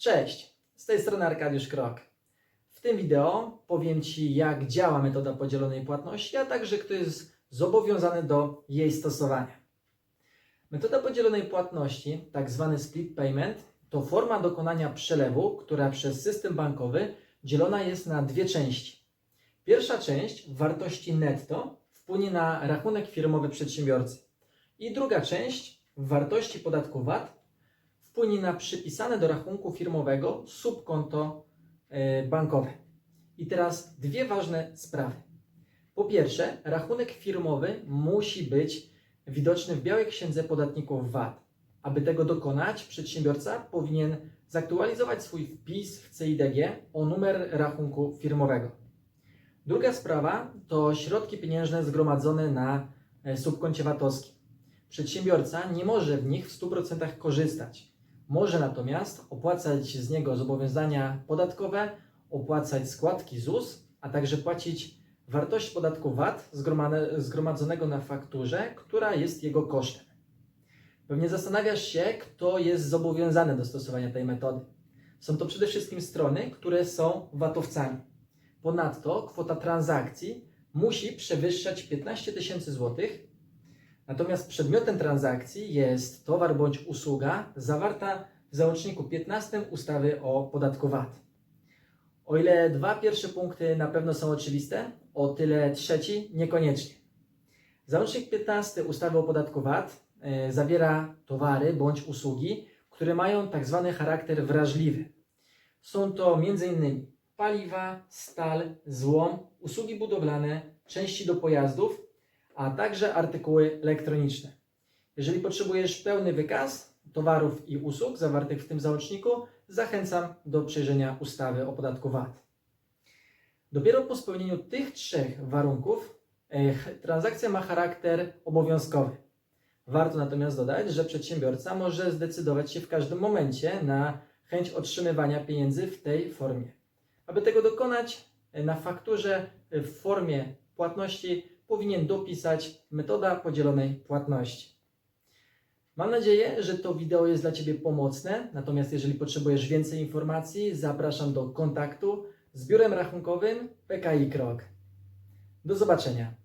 Cześć, z tej strony Arkadiusz Krok. W tym wideo powiem Ci, jak działa metoda podzielonej płatności, a także kto jest zobowiązany do jej stosowania. Metoda podzielonej płatności, tak zwany split payment, to forma dokonania przelewu, która przez system bankowy dzielona jest na dwie części. Pierwsza część wartości netto wpłynie na rachunek firmowy przedsiębiorcy i druga część wartości podatku VAT wpłynie na przypisane do rachunku firmowego subkonto e, bankowe. I teraz dwie ważne sprawy. Po pierwsze, rachunek firmowy musi być widoczny w białej księdze podatników VAT. Aby tego dokonać, przedsiębiorca powinien zaktualizować swój wpis w CIDG o numer rachunku firmowego. Druga sprawa to środki pieniężne zgromadzone na e, subkoncie VAT-owskim. Przedsiębiorca nie może w nich w 100% korzystać. Może natomiast opłacać z niego zobowiązania podatkowe, opłacać składki ZUS, a także płacić wartość podatku VAT zgromadzonego na fakturze, która jest jego kosztem. Pewnie zastanawiasz się, kto jest zobowiązany do stosowania tej metody. Są to przede wszystkim strony, które są VAT-owcami. Ponadto kwota transakcji musi przewyższać 15 tysięcy złotych, natomiast przedmiotem transakcji jest towar bądź usługa zawarta w załączniku 15 ustawy o podatku VAT. O ile dwa pierwsze punkty na pewno są oczywiste, o tyle trzeci niekoniecznie. Załącznik 15 ustawy o podatku VAT e, zawiera towary bądź usługi, które mają tak zwany charakter wrażliwy. Są to m.in. paliwa, stal, złom, usługi budowlane, części do pojazdów, a także artykuły elektroniczne. Jeżeli potrzebujesz pełny wykaz towarów i usług zawartych w tym załączniku, zachęcam do przejrzenia ustawy o podatku VAT. Dopiero po spełnieniu tych trzech warunków e, ch- transakcja ma charakter obowiązkowy. Warto natomiast dodać, że przedsiębiorca może zdecydować się w każdym momencie na chęć otrzymywania pieniędzy w tej formie. Aby tego dokonać, e, na fakturze e, w formie płatności powinien dopisać metoda podzielonej płatności. Mam nadzieję, że to wideo jest dla Ciebie pomocne. Natomiast jeżeli potrzebujesz więcej informacji, zapraszam do kontaktu z biurem rachunkowym PKI Krok. Do zobaczenia.